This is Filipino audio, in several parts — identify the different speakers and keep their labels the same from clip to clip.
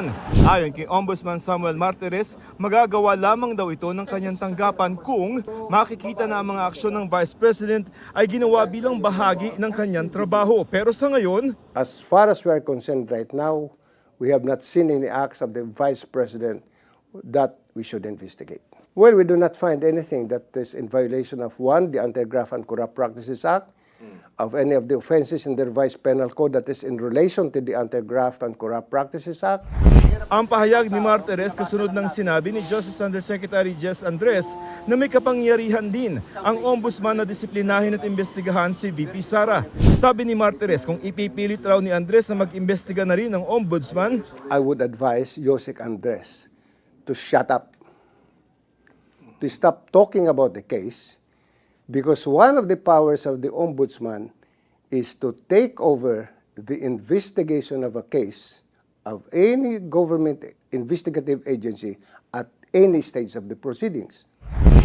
Speaker 1: Ombudsman. Ayon kay Ombudsman Samuel Martires, magagawa lamang daw ito ng kanyang tanggapan kung makikita na ang mga aksyon ng Vice President ay ginawa bilang bahagi ng kanyang trabaho. Pero sa ngayon,
Speaker 2: As far as we are concerned right now, we have not seen any acts of the Vice President that we should investigate. Well, we do not find anything that is in violation of one, the Anti-Graft and Corrupt Practices Act, of any of the offenses in the revised penal code that is in relation to the Anti-Graft and Corrupt Practices Act,
Speaker 1: Ang pahayag ni Martires kasunod ng sinabi ni Justice Undersecretary Jess Andres na may kapangyarihan din ang ombudsman na disiplinahin at imbestigahan si VP Sara. Sabi ni Martires kung ipipilit raw ni Andres na mag-imbestiga na rin ang ombudsman,
Speaker 2: I would advise Josek Andres to shut up, to stop talking about the case, because one of the powers of the ombudsman is to take over the investigation of a case of any government investigative agency at any stage of the proceedings.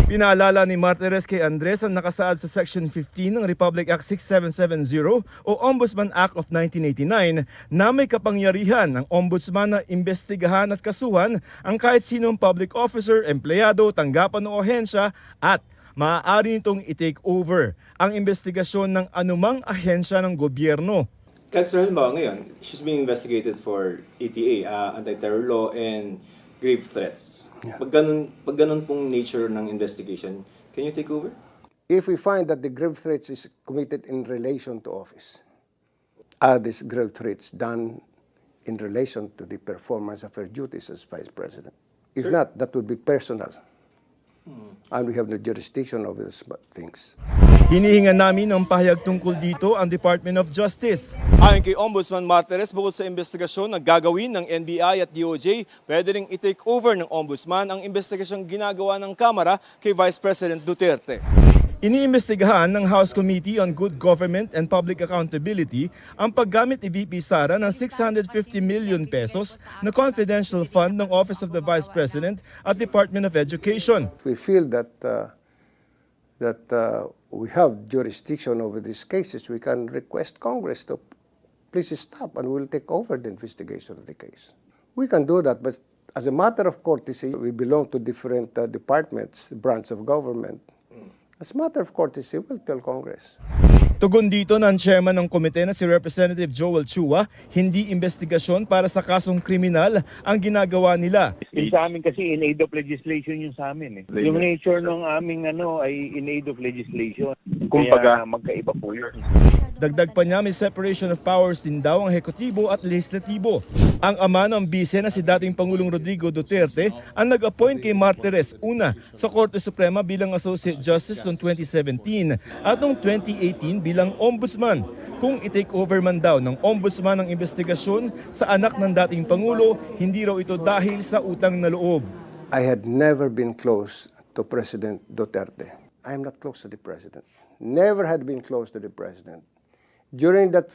Speaker 1: Pinaalala ni Martires kay Andres ang nakasaad sa Section 15 ng Republic Act 6770 o Ombudsman Act of 1989 na may kapangyarihan ng ombudsman na imbestigahan at kasuhan ang kahit sinong public officer, empleyado, tanggapan o ahensya at maaari nitong i-take over ang investigasyon ng anumang ahensya ng gobyerno.
Speaker 3: Kasi halimbawa ngayon, she's being investigated for ETA, uh, anti-terror law, and grave threats. Pag ganun, pag ganun pong nature ng investigation, can you take over?
Speaker 2: If we find that the grave threats is committed in relation to office, are these grave threats done in relation to the performance of her duties as vice president? If not, that would be personal. And we have no jurisdiction over these things.
Speaker 1: Hinihinga namin ng pahayag tungkol dito ang Department of Justice. Ayon kay Ombudsman Martires, bukod sa investigasyon na gagawin ng NBI at DOJ, pwede ring i-take over ng Ombudsman ang investigasyong ginagawa ng Kamara kay Vice President Duterte. Iniimbestigahan ng House Committee on Good Government and Public Accountability ang paggamit ni VP Sara ng 650 million pesos na confidential fund ng Office of the Vice President at Department of Education.
Speaker 2: We feel that, uh, that uh, we have jurisdiction over these cases, we can request Congress to please stop and we'll take over the investigation of the case. We can do that, but as a matter of courtesy, we belong to different uh, departments, branch of government. As a matter of courtesy, we'll tell Congress.
Speaker 1: Tugon dito ng chairman ng komite na si Representative Joel Chua, hindi investigasyon para sa kasong kriminal ang ginagawa nila.
Speaker 4: Yung sa amin kasi in aid of legislation yung sa amin eh. Yung nature ng aming ano ay in aid of legislation. Kaya magkaiba po yun.
Speaker 1: Dagdag pa niya may separation of powers din daw ang hekutibo at legislatibo. Ang ama ng bise na si dating Pangulong Rodrigo Duterte ang nag-appoint kay Martires una sa Korte Suprema bilang Associate Justice noong 2017 at noong 2018 bilang Ombudsman. Kung i-take over man daw ng Ombudsman ang investigasyon sa anak ng dating Pangulo, hindi raw ito dahil sa utang na loob.
Speaker 2: I had never been close to President Duterte. I am not close to the president. Never had been close to the president. During that,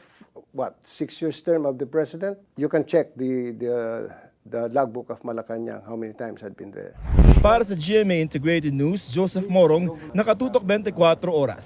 Speaker 2: what, six years term of the president, you can check the, the, the logbook of Malacanang, how many times I'd been there.
Speaker 1: Para sa GMA Integrated News, Joseph Morong, nakatutok 24 oras.